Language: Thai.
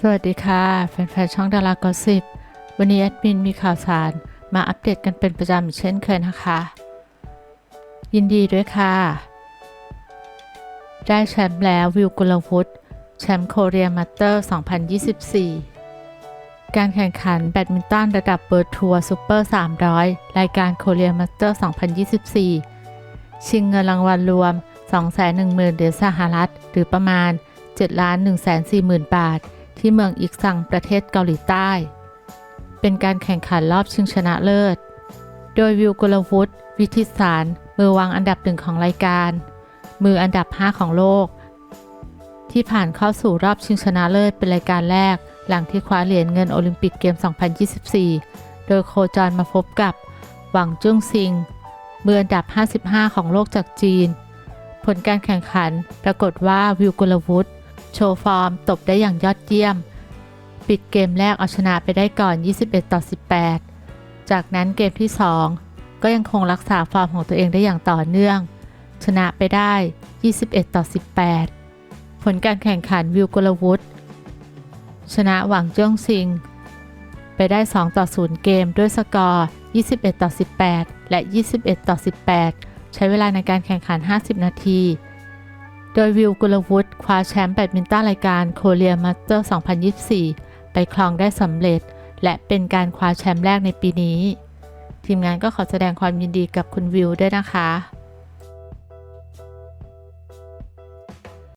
สวัสดีค่ะ แฟนๆ ช่องดารากอสิบวันนี้แอดมินมีข่าวสารมาอัปเดตกันเป็นประจำเช่นเคยนะคะ ยินดีด้วยค่ะ ได้แชมป์แล้ววิวกุลวุฒิแชมป์โคเรียมาสเตอร์ 2024 การแข่งขันแบดมินตันระดับเบิร์ทัวร์ซูเปอร์ 300 รายการโคเรียมาสเตอร์ 2024 ชิงเงินรางวัลรวม 210,000เหรียญสหรัฐ หรือประมาณ 7,140,000 บาท ที่เมืองอิกซังประเทศเกาหลีใต้ เป็นการแข่งขันรอบชิงชนะเลิศ โดยวิวกุลวุฒิวิทิสารมือวางอันดับหนึ่งของรายการ มืออันดับ 5 ของโลก ที่ผ่านเข้าสู่รอบชิงชนะเลิศเป็นรายการแรก หลังที่คว้าเหรียญเงินโอลิมปิกเกม 2024 โดยโคจรมาพบกับ หวังจุ้งซิง มืออันดับ 55 ของโลกจากจีน ผลการแข่งขันปรากฏว่าวิวกุลวุฒิ โชว์ฟอร์ม ตบได้อย่างยอดเยี่ยม ปิดเกมแรกเอาชนะไปได้ก่อน 21 ต่อ 18 จากนั้นเกมที่ 2 ก็ยังคงรักษาฟอร์มของตัวเองได้อย่างต่อเนื่อง ชนะไปได้ 21 ต่อ 18 ผลการแข่งขันวิวกลวุฒิชนะหวังเจิ้งซิง ไปได้ 2 ต่อ 0 เกมด้วยสกอร์ 21 ต่อ 18 และ 21 ต่อ 18 ใช้เวลาในการแข่งขัน 50 นาที โดยวิวกุลวุฒิคว้าแชมป์แบดมินตันรายการโคเรียมาสเตอร์ 2024 ไปครองได้สำเร็จ และเป็นการคว้าแชมป์แรกในปีนี้ ทีมงานก็ขอแสดงความยินดีกับคุณวิวด้วยนะคะ